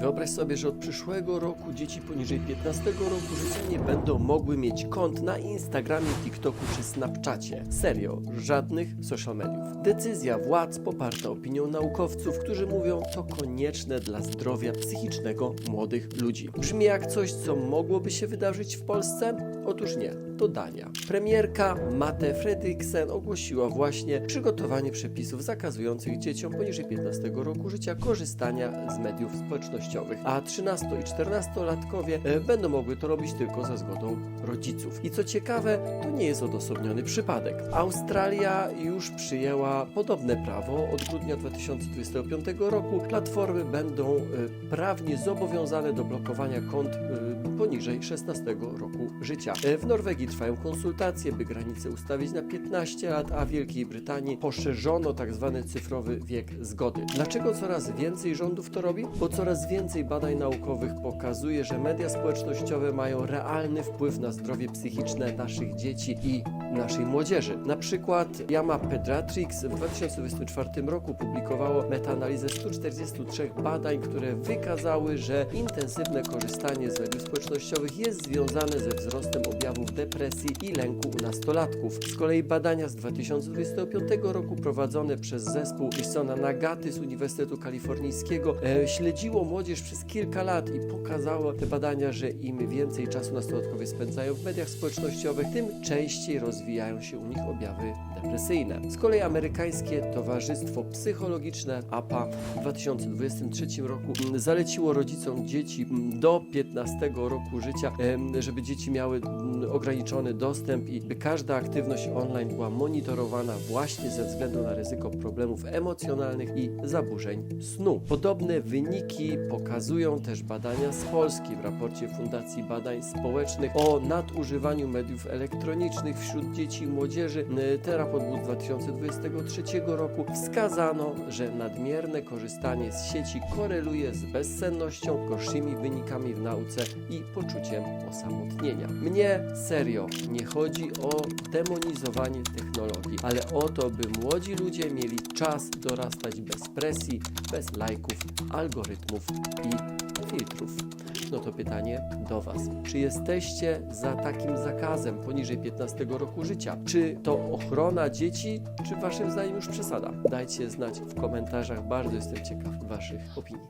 Wyobraź sobie, że od przyszłego roku dzieci poniżej 15 roku życia nie będą mogły mieć kont na Instagramie, TikToku czy Snapchacie. Serio, żadnych social mediów. Decyzja władz poparta opinią naukowców, którzy mówią to konieczne dla zdrowia psychicznego młodych ludzi. Brzmi jak coś, co mogłoby się wydarzyć w Polsce? Otóż nie, to Dania. Premierka Mette Fredriksen ogłosiła właśnie przygotowanie przepisów zakazujących dzieciom poniżej 15 roku życia korzystania z mediów społecznościowych, a 13 i 14-latkowie e, będą mogły to robić tylko za zgodą rodziców. I co ciekawe, to nie jest odosobniony przypadek. Australia już przyjęła podobne prawo. Od grudnia 2025 roku platformy będą e, prawnie zobowiązane do blokowania kont e, poniżej 16 roku życia. E, W Norwegii trwają konsultacje, by granicę ustawić na 15 lat, a w Wielkiej Brytanii poszerzono tak zwany cyfrowy wiek zgody. Dlaczego coraz więcej rządów to robi? Bo coraz więcej badań naukowych pokazuje, że media społecznościowe mają realny wpływ na zdrowie psychiczne naszych dzieci i naszej młodzieży. Na przykład Yama Pediatrics w 2024 roku publikowało metaanalizę 143 badań, które wykazały, że intensywne korzystanie z mediów społecznościowych jest związane ze wzrostem objawów depresji i lęku u nastolatków. Z kolei badania z 2025 roku prowadzone przez zespół Isona Nagaty z Uniwersytetu Kalifornijskiego e, śledziło młodzież przez kilka lat i pokazało te badania, że im więcej czasu nastolatkowie spędzają w mediach społecznościowych, tym częściej rozwijają się u nich objawy depresyjne. Z kolei amerykańskie Towarzystwo Psychologiczne APA w 2023 roku zaleciło rodzicom dzieci do 15 roku życia, żeby dzieci miały ograniczony dostęp i by każda aktywność online była monitorowana właśnie ze względu na ryzyko problemów emocjonalnych i zaburzeń snu. Podobne wyniki pokazują też badania z Polski w raporcie Fundacji Badań Społecznych o nadużywaniu mediów elektronicznych wśród dzieci i młodzieży. Ten raport był z 2023 roku. Wskazano, że nadmierne korzystanie z sieci koreluje z bezsennością, gorszymi wynikami w nauce i poczuciem osamotnienia. Mnie serio nie chodzi o demonizowanie technologii, ale o to, by młodzi ludzie mieli czas dorastać bez presji, bez lajków, algorytmów i filtrów. No to pytanie do Was. Czy jesteście za takim zakazem poniżej 15 roku życia? Czy to ochrona dzieci, czy Waszym zdaniem już przesada? Dajcie znać w komentarzach, bardzo jestem ciekaw Waszych opinii.